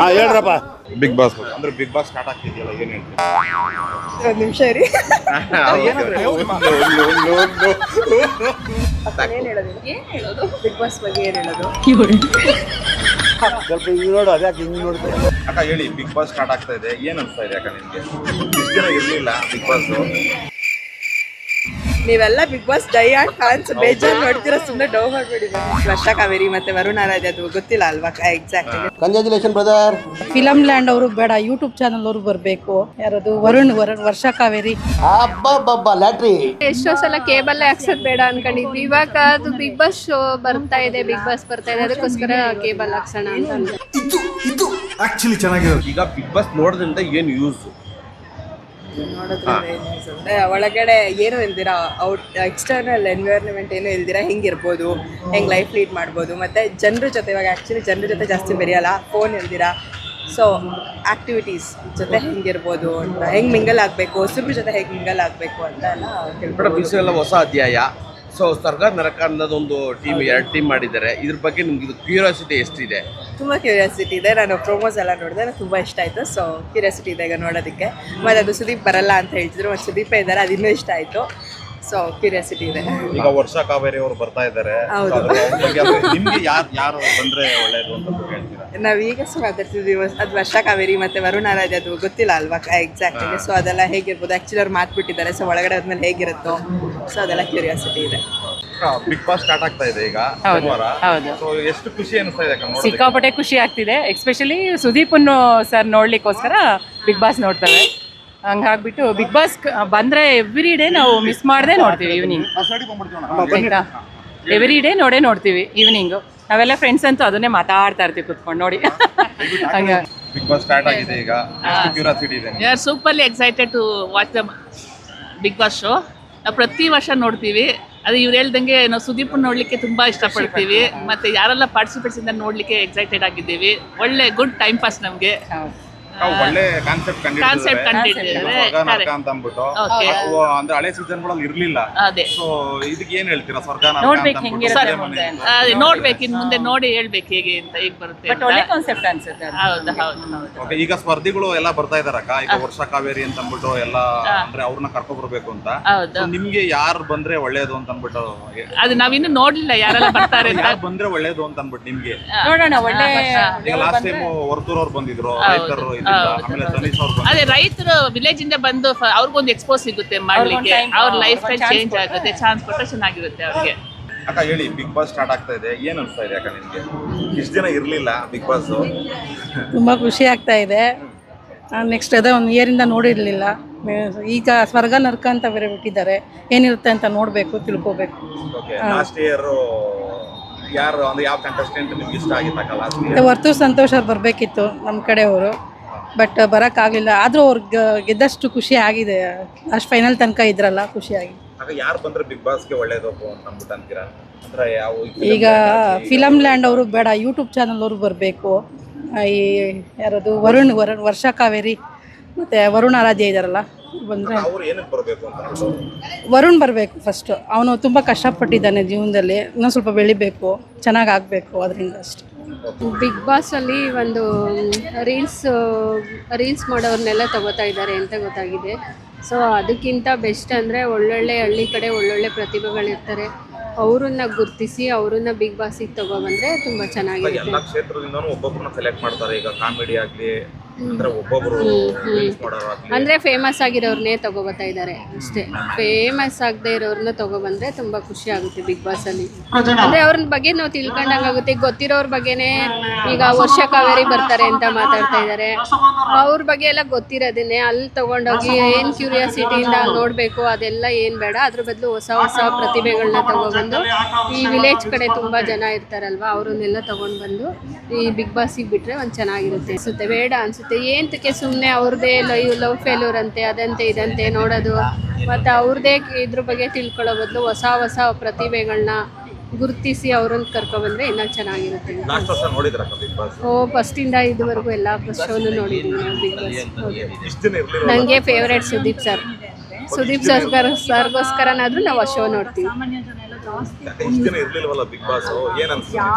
ಹಾ ಹೇಳ್ರಪ್ಪ. Big boss ಅಂದ್ರೆ ಬಿಗ್ ಬಾಸ್ ಸ್ಟಾರ್ಟ್ ಆಗ್ತಿದೆಯಲ್ಲ ಏನ್ ಒಂದು ನಿಮಿಷ ರೀ ಏನ್ ಹೇಳೋದು? ಏನ್ ಹೇಳೋದು? ಬಿಗ್ ಬಾಸ್ ಬಗ್ಗೆ ಏನ್ ಹೇಳೋದು? ಸ್ವಲ್ಪ ಹಿಂಗ್ ನೋಡು ಅದ್ಯಾಕೆ ಹಿಂಗ್ ನೋಡ್ತಾರೆ ಅಕ್ಕ ಹೇಳಿ ಬಿಗ್ ಬಾಸ್ ಸ್ಟಾರ್ಟ್ ಆಗ್ತಾ ಇದೆ. ಏನ್ ಅನ್ಸ್ತಾ ಇದೆ ಅಕ್ಕ ನಿಮ್ಗೆ? ಇಷ್ಟು ಜನ ಇರ್ಲಿಲ್ಲ ಬಿಗ್ ಬಾಸ್ ನೀವೆಲ್ಲ ಬಿಗ್ ಬಾಸ್ ಡೈ ಆಗಿ ಫ್ಯಾನ್ಸ್ ಬೇಜಾರ್ ನೋಡ್ತೀರಾ ಸುಮ್ಮನೆ ಡೌ ಮಾಡ್ಬಿಡಿ. ವರ್ಷ ಕಾವೇರಿ ಮತ್ತೆ ವರುಣ ರಾಜ್ ಅದು ಗೊತ್ತಿಲ್ಲ ಅಲ್ವಾ? Exact congratulation brother film land ಅವರು ಬೇಡ ಯೂಟ್ಯೂಬ್ ಚಾನಲ್ ಅವರು ಬರಬೇಕು. ಯಾರದು? ವರುಣ್ ವರುಣ್ ವರ್ಷ ಕಾವೇರಿ. ಅಬ್ಬಬ್ಬಬ್ಬ ಲ್ಯಾಟ್ರಿ. ಎಷ್ಟೋ ಸಲ ಕೇಬಲ್ ಹಾಕ್ಸೋದ್ ಬೇಡ ಅನ್ಕೊಂಡಿದ್ವಿ. ಇವಾಗ ಅದು ಬಿಗ್ ಬಾಸ್ ಶೋ ಬರ್ತಾ ಇದೆ ಬಿಗ್ ಬಾಸ್ ಬರ್ತಾ ಇದೆ. ಅದಕ್ಕೋಸ್ಕರ ಕೇಬಲ್ ಹಾಕ್ಸೋಣ ಅಂತ. ಚೆನ್ನಾಗಿರೋದು ಈಗ ಬಿಗ್ ಬಾಸ್ ನೋಡೋದ್ರಿಂದ ಏನು ಯೂಸ್ ಒಳಗಡೆ ಏನು ಇಲ್ದಿರಾ ಔಟ್ ಎಕ್ಸ್ಟರ್ನಲ್ ಎನ್ವೈರನ್ಮೆಂಟ್ ಏನು ಇಲ್ದಿರಾ ಹೆಂಗಿರ್ಬೋದು? ಹೆಂಗೆ ಲೈಫ್ ಲೀಡ್ ಮಾಡ್ಬೋದು? ಮತ್ತೆ ಜನರ ಜೊತೆ ಇವಾಗ ಆ್ಯಕ್ಚುಲಿ ಜನರ ಜೊತೆ ಜಾಸ್ತಿ ಬೆರೆಯಲ್ಲ ಫೋನ್ ಇಲ್ದಿರಾ ಸೊ ಆಕ್ಟಿವಿಟೀಸ್ ಜೊತೆ ಹೆಂಗಿರ್ಬೋದು ಅಂತ ಹೆಂಗೆ ಮಿಂಗಲ್ ಆಗಬೇಕು? ಹೊಸಬ್ರ ಜೊತೆ ಹೇಗೆ ಮಿಂಗಲ್ ಆಗಬೇಕು ಅಂತ ಎಲ್ಲ ಹೊಸ ಅಧ್ಯಾಯ. ಸೊ ಸ್ವರ್ಗ ನರಕ ಅನ್ನೋದೊಂದು ಟೀಮ್ ಎರಡು ಟೀಮ್ ಮಾಡಿದ್ದಾರೆ. ಇದ್ರ ಬಗ್ಗೆ ನಿಮ್ಗೆ ಇದು ಕ್ಯೂರಿಯಾಸಿಟಿ ಎಷ್ಟಿದೆ? ತುಂಬ ಕ್ಯೂರಿಯಾಸಿಟಿ ಇದೆ. ನಾನು ಪ್ರೋಮೋಸ್ ಎಲ್ಲ ನೋಡಿದೆ. ನನಗೆ ತುಂಬ ಇಷ್ಟ ಆಯಿತು. ಸೊ ಕ್ಯೂರಿಯಾಸಿಟಿ ಇದೆ ಈಗ ನೋಡೋದಕ್ಕೆ. ಮತ್ತು ಅದು ಸುದೀಪ್ ಬರಲ್ಲ ಅಂತ ಹೇಳ್ತಿದ್ರು. ಮತ್ತು ಸುದೀಪೇ ಇದ್ದಾರೆ. ಅದು ಇನ್ನೂ ಇಷ್ಟ ಆಯಿತು. ಸೊ ಕ್ಯೂರಿಯಾಸಿಟಿ ಇದೆ. ಈಗ ವರ್ಷ ಕಾವೇರಿ ಅವರು ಬರ್ತಾ ಇದ್ದಾರೆ. ಹೌದು. So ಅದ್ರ ಬಗ್ಗೆ ನಿಮ್ಗೆ ಯಾರು ಯಾರು ಬಂದ್ರೆ ಒಳ್ಳೇದು ಅಂತ ನಾವು ಸೊ ಮಾತಾಡ್ತಿದ್ವಿ ಅದು ವರ್ಷ ಕಾವೇರಿ ಮತ್ತೆ ವರುಣ ರಾಜ್ ಅದು ಗೊತ್ತಿಲ್ಲ ಅಲ್ವಾ? ಎಕ್ಸಾಕ್ಟಾಗಿ ಸೊ ಅದೆಲ್ಲ ಹೇಗಿರ್ಬೋದು? ಆ್ಯಕ್ಚುಲಿ ಅವ್ರು ಮಾತ್ಬಿಟ್ಟಿದ್ದಾರೆ ಸೊ ಒಳಗಡೆ ಆದ್ಮೇಲೆ ಹೇಗಿರುತ್ತೋ? ಸೊ ಅದೆಲ್ಲ ಕ್ಯೂರಿಯಾಸಿಟಿ ಇದೆ. ಬಿಗ್ ಬಾಸ್ ಸ್ಟಾರ್ಟ್ ಆಗ್ತಾ ಇದೆ ಈಗ. ಹೌದು ಸೊ ಎಷ್ಟು ಖುಷಿ ಅನಿಸ್ತಾ ಇದೆ ಸಿಕ್ಕಾಪಟ್ಟೆ ಖುಷಿ ಆಗ್ತಿದೆ. ಎಸ್ಪೆಷಲಿ ಸುದೀಪನ್ನು ಸರ್ ನೋಡ್ಲಿಕ್ಕೋಸ್ಕರ ಬಿಗ್ ಬಾಸ್ ನೋಡ್ತಾರೆ ಹಂಗಾಗ್ಬಿಟ್ಟು ಬಿಗ್ ಬಾಸ್ ಬಂದ್ರೆ ಎವ್ರಿ ಡೇ ನಾವು ಮಿಸ್ ಮಾಡದೆ ನೋಡ್ತೀವಿ ಈವ್ನಿಂಗ್ ಎವ್ರಿ ಡೇ ನೋಡೇ ನೋಡ್ತೀವಿ ಈವ್ನಿಂಗು ನಾವೆಲ್ಲ ಫ್ರೆಂಡ್ಸ್ ಅಂತೂ ಅದನ್ನೇ ಮಾತಾಡ್ತಾ ಇರ್ತೀವಿ ಕುತ್ಕೊಂಡು ನೋಡಿ. ಹಂಗ ಬಿಗ್ ಬಾಸ್ ಸ್ಟಾರ್ಟ್ ಆಗಿದೆ ಈಗ. ಕ್ಯೂರಿಯಾಸಿಟಿ ಇದೆ we are superly excited to watch the big boss show ನಾವು ಪ್ರತಿ ವರ್ಷ ನೋಡ್ತೀವಿ. ಅದು ಇವ್ರು ಹೇಳ್ದಂಗೆ ನಾವು ಸುದೀಪ್ ನೋಡ್ಲಿಕ್ಕೆ ತುಂಬಾ ಇಷ್ಟಪಡ್ತೀವಿ. ಮತ್ತೆ ಯಾರೆಲ್ಲ ಪಾರ್ಟಿಸಿಪೇಟ್ಸ್ ಇಂದ ನೋಡ್ಲಿಕ್ಕೆ ಎಕ್ಸೈಟೆಡ್ ಆಗಿದ್ದೀವಿ. ಒಳ್ಳೆ ಗುಡ್ ಟೈಮ್ ಪಾಸ್ ನಮಗೆ. ಒಳ್ಳೆ ಕಾನ್ಸೆಪ್ಟ್ ಕಾನ್ಸೆಪ್ಟ್ ಅಂತ ಅಂದ್ಬಿಟ್ಟು. ಅಂದ್ರೆ ಹಳೆ ಸೀಸನ್ಗಳಲ್ಲಿ ಇರ್ಲಿಲ್ಲ. ಅದೇ. ಸೊ ಇದಕ್ಕೆ ಏನ್ ಹೇಳ್ತೀರಾ ಸ್ವರ್ಗ ನೋಡ್ಬೇಕು ಹೆಂಗಿರುತ್ತೆ ಮುಂದೆ ಅದೇ ನೋಡ್ಬೇಕು. ಇನ್ ಮುಂದೆ ನೋಡಿ ಹೇಳ್ಬೇಕು ಹೇಗೆ ಅಂತ ಈಗ ಬರುತ್ತೆ ಬಟ್ ಒಳ್ಳೆ ಕಾನ್ಸೆಪ್ಟ್ ಅನ್ಸುತ್ತೆ ಅದು. ಹೌದು ಹೌದು ಹೌದು. Okay, ಈಗ ಸ್ಪರ್ಧಿಗಳು ಎಲ್ಲ ಬರ್ತಾ ಇದಾರಕ್ಕ ಈಗ ವರ್ಷ ಕಾವೇರಿ ಅಂತ ಅಂದ್ಬಿಟ್ಟು ಎಲ್ಲ ಅಂದ್ರೆ ಅವ್ರನ್ನ ಕರ್ಕೊ ಬರ್ಬೇಕು ಅಂತ. ನಿಮ್ಗೆ ಯಾರು ಬಂದ್ರೆ ಒಳ್ಳೇದು ಅಂತ ಅಂದ್ಬಿಟ್ಟು ಅದು ನಾವಿನ್ನು ನೋಡ್ಲಿಲ್ಲ ಯಾರೆಲ್ಲ ಬರ್ತಾರೆ ಅಂತ. ಯಾರು ಬಂದ್ರೆ ಒಳ್ಳೇದು ಅಂತ ಅಂದ್ಬಿಟ್ಟು ನಿಮ್ಗೆ? ನೋಡೋಣ ಒಳ್ಳೆ ಈಗ ಲಾಸ್ಟ್ ಟೈಮ್ ವರ್ತೂರ್ ಅವ್ರು ಬಂದಿದ್ರು ರೈತರು ಅದೇ ರೈತರು ವಿಲೇಜ್ ಇಂದ ಬಂದು ಅವ್ರಿಗೊಂದು ಎಕ್ಸ್ಪೋಸ್ ಸಿಗುತ್ತೆ ಮಾಡ್ಲಿಕ್ಕೆ. ಅವ್ರ ಲೈಫ್ ಸ್ಟೈಲ್ ಚೇಂಜ್ ಆಗುತ್ತೆ ಚಾನ್ಸ್ ಕೊಟ್ಟರೆ ಚೆನ್ನಾಗಿರುತ್ತೆ ಅವ್ರಿಗೆ. ಅಕ್ಕ ಹೇಳಿ ಬಿಗ್ ಬಾಸ್ ಸ್ಟಾರ್ಟ್ ಆಗ್ತಾ ಇದೆ. ಏನ್ ಅನ್ಸ್ತಾ ಇದೆ ಅಕ್ಕ ನಿಮ್ಗೆ? ಇಷ್ಟ ದಿನ ಇರ್ಲಿಲ್ಲ ಬಿಗ್ ಬಾಸ್ ತುಂಬಾ ಖುಷಿ ಆಗ್ತಾ ಇದೆ. ನೆಕ್ಸ್ಟ್ ಅದೇ ಒಂದು ಇಯರ್ ಇಂದ ನೋಡಿರ್ಲಿಲ್ಲ. ಈಗ ಸ್ವರ್ಗ ನರ್ಕ ಅಂತ ಬೇರೆ ಬಿಟ್ಟಿದ್ದಾರೆ. ಏನಿರುತ್ತೆ ಅಂತ ನೋಡಬೇಕು ತಿಳ್ಕೋಬೇಕು. ಲಾಸ್ಟ್ ಇಯರ್ ಯಾರು ಅಂದ್ರೆ ಯಾವ ಕಂಟೆಸ್ಟೆಂಟ್ ನಿಮ್ಗೆ ಇಷ್ಟ ಆಗಿತ್ತಕ್ಕ ಲಾಸ್ಟ್ ವರ್ತು ಸಂತೋಷ ಅವ್ರು ಬರಬೇಕಿತ್ತು ನಮ್ಮ ಕಡೆಯವರು. ಬಟ್ ಬರೋಕ್ಕಾಗಲಿಲ್ಲ. ಆದರೂ ಅವ್ರಿಗೆ ಗೆದ್ದಷ್ಟು ಖುಷಿ ಆಗಿದೆ. ಅಷ್ಟು ಫೈನಲ್ ತನಕ ಇದ್ರಲ್ಲ ಖುಷಿಯಾಗಿ. ಆಗ ಯಾರು ಬಂದ್ರೆ ಬಿಗ್ ಬಾಸ್ಗೆ ಒಳ್ಳೇದು ಅಂತ ಅಂದ್ಬಿಟ್ಟು ಅಂತೀರಾ? ಅಂದ್ರೆ ಯಾವ ಈಗ ಫಿಲಮ್ ಲ್ಯಾಂಡ್ ಅವರು ಬೇಡ ಯೂಟ್ಯೂಬ್ ಚಾನಲ್ ಅವರು ಬರಬೇಕು. ಈ ಯಾರದು ವರುಣ್ ವರುಣ್ ವರ್ಷ ಕಾವೇರಿ ಮತ್ತು ವರುಣ್ ಆರಾಧ್ಯ ಇದ್ದಾರಲ್ಲ ಬಂದರೆ ಅವ್ರು ಏನಕ್ಕೆ ಬರ್ಬೇಕು ಅಂತ ಅಂದ್ಬಿಟ್ಟು? ವರುಣ್ ಬರಬೇಕು ಫಸ್ಟು ಅವನು ತುಂಬ ಕಷ್ಟಪಟ್ಟಿದ್ದಾನೆ ಜೀವನದಲ್ಲಿ ಇನ್ನೂ ಸ್ವಲ್ಪ ಬೆಳಿಬೇಕು ಚೆನ್ನಾಗಿ ಆಗಬೇಕು ಅದರಿಂದ ಅಷ್ಟೆ. ಬಿಗ್ ಬಾಸ್ ಅಲ್ಲಿ ಒಂದು ರೀಲ್ಸ್ ರೀಲ್ಸ್ ಮಾಡೋರನ್ನೆಲ್ಲ ತಗೋತಾ ಇದ್ದಾರೆ ಅಂತ ಗೊತ್ತಾಗಿದೆ. ಸೊ ಅದಕ್ಕಿಂತ ಬೆಸ್ಟ್ ಅಂದರೆ ಒಳ್ಳೊಳ್ಳೆ ಹಳ್ಳಿ ಕಡೆ ಒಳ್ಳೊಳ್ಳೆ ಪ್ರತಿಭೆಗಳಿರ್ತಾರೆ. ಅವರನ್ನ ಗುರ್ತಿಸಿ ಅವರನ್ನ ಬಿಗ್ ಬಾಸಿಗೆ ತಗೊಬಂದ್ರೆ ತುಂಬ ಚೆನ್ನಾಗಿರುತ್ತೆ. ಎಲ್ಲಾ ಕ್ಷೇತ್ರದಿಂದನೂ ಒಬ್ಬೊಬ್ಬರನ್ನ ಸೆಲೆಕ್ಟ್ ಮಾಡ್ತಾರೆ. ಈಗ ಕಾಮಿಡಿ ಆಗ್ಲಿ ಅಂದ್ರೆ ಒಬ್ಬೊಬ್ರು ಫೇಮಸ್ ಆಗಿರೋರ್ನೇ ತಗೋಬತ್ತಾ ಇದ್ದಾರೆ ಅಷ್ಟೇ. ಫೇಮಸ್ ಆಗದೆ ಇರೋರ್ನ ತಗೊಬಂದ್ರೆ ತುಂಬಾ ಖುಷಿ ಆಗುತ್ತೆ ಬಿಗ್ ಬಾಸ್ ಅಲ್ಲಿ. ಅಂದ್ರೆ ಅವ್ರ ಬಗ್ಗೆ ನಾವು ತಿಳ್ಕೊಂಡಂಗಾಗುತ್ತೆ ಈಗ ಗೊತ್ತಿರೋರ್ ಬಗ್ಗೆನೇ ಈಗ ವರ್ಷ ಕಾವೇರಿ ಬರ್ತಾರೆ ಅಂತ ಮಾತಾಡ್ತಾ ಇದ್ದಾರೆ ಅವ್ರ ಬಗ್ಗೆ ಎಲ್ಲ ಗೊತ್ತಿರೋದೇನೆ ಅಲ್ಲಿ ತಗೊಂಡೋಗಿ ಏನ್ ಕ್ಯೂರಿಯಾಸಿಟಿ ಇಂದ ನೋಡ್ಬೇಕು ಅದೆಲ್ಲ ಏನ್ ಬೇಡ. ಅದ್ರ ಬದಲು ಹೊಸ ಹೊಸ ಪ್ರತಿಭೆಗಳನ್ನ ತಗೊಬಂದು ಈ ವಿಲೇಜ್ ಕಡೆ ತುಂಬಾ ಜನ ಇರ್ತಾರಲ್ವಾ ಅವ್ರನ್ನೆಲ್ಲ ತಗೊಂಡ್ ಬಂದು ಈ ಬಿಗ್ ಬಾಸಿಗೆ ಬಿಟ್ರೆ ಒಂದ್ ಚೆನ್ನಾಗಿರುತ್ತೆ. ಅನ್ಸುತ್ತೆ. ಬೇಡ ಅನ್ಸುತ್ತೆ. ಏಂತಕ್ಕೆ ಸುಮ್ಮನೆ ಅವ್ರದೇ ಲೈವ್ ಲವ್ ಫೇಲ್ಯೂರ್ ಅಂತೆ ಅದಂತೆ ಇದಂತೆ ನೋಡೋದು. ಮತ್ತು ಅವ್ರದೇ ಇದ್ರ ಬಗ್ಗೆ ತಿಳ್ಕೊಳ್ಳೋ ಬದಲು ಹೊಸ ಹೊಸ ಪ್ರತಿಭೆಗಳನ್ನ ಗುರುತಿಸಿ ಅವ್ರನ್ನ ಕರ್ಕೊಬಂದ್ರೆ ಇನ್ನೂ ಚೆನ್ನಾಗಿರುತ್ತೆ. ಓ ಫಸ್ಟಿಂದ ಇದುವರೆಗೂ ಎಲ್ಲ ಶೋನು ನೋಡಿದ್ದೀನಿ ನಾವು ಬಿಗ್ ಬಾಸ್ ನನಗೆ favourite Sudeep sir Sudeep sir ಸರ್ಗೋಸ್ಕರನಾದ್ರೂ ನಾವು ಆ ಶೋ ನೋಡ್ತೀವಿ.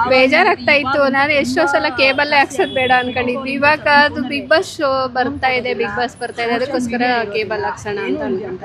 ಬೇಜಾರಾಗ್ತಾ ಇತ್ತು. ನಾನು ಎಷ್ಟೋ ಸಲ ಕೇಬಲ್ ಹಾಕ್ಸೋದ್ ಬೇಡ ಅನ್ಕೊಂಡಿದ್ವಿ. ಇವಾಗ ಅದು ಬಿಗ್ ಬಾಸ್ ಶೋ ಬರ್ತಾ ಇದೆ ಬಿಗ್ ಬಾಸ್ ಬರ್ತಾ ಇದೆ. ಅದಕ್ಕೋಸ್ಕರ ಕೇಬಲ್ ಹಾಕ್ಸೋಣ ಅಂತ ಅನ್ಕೊಂತ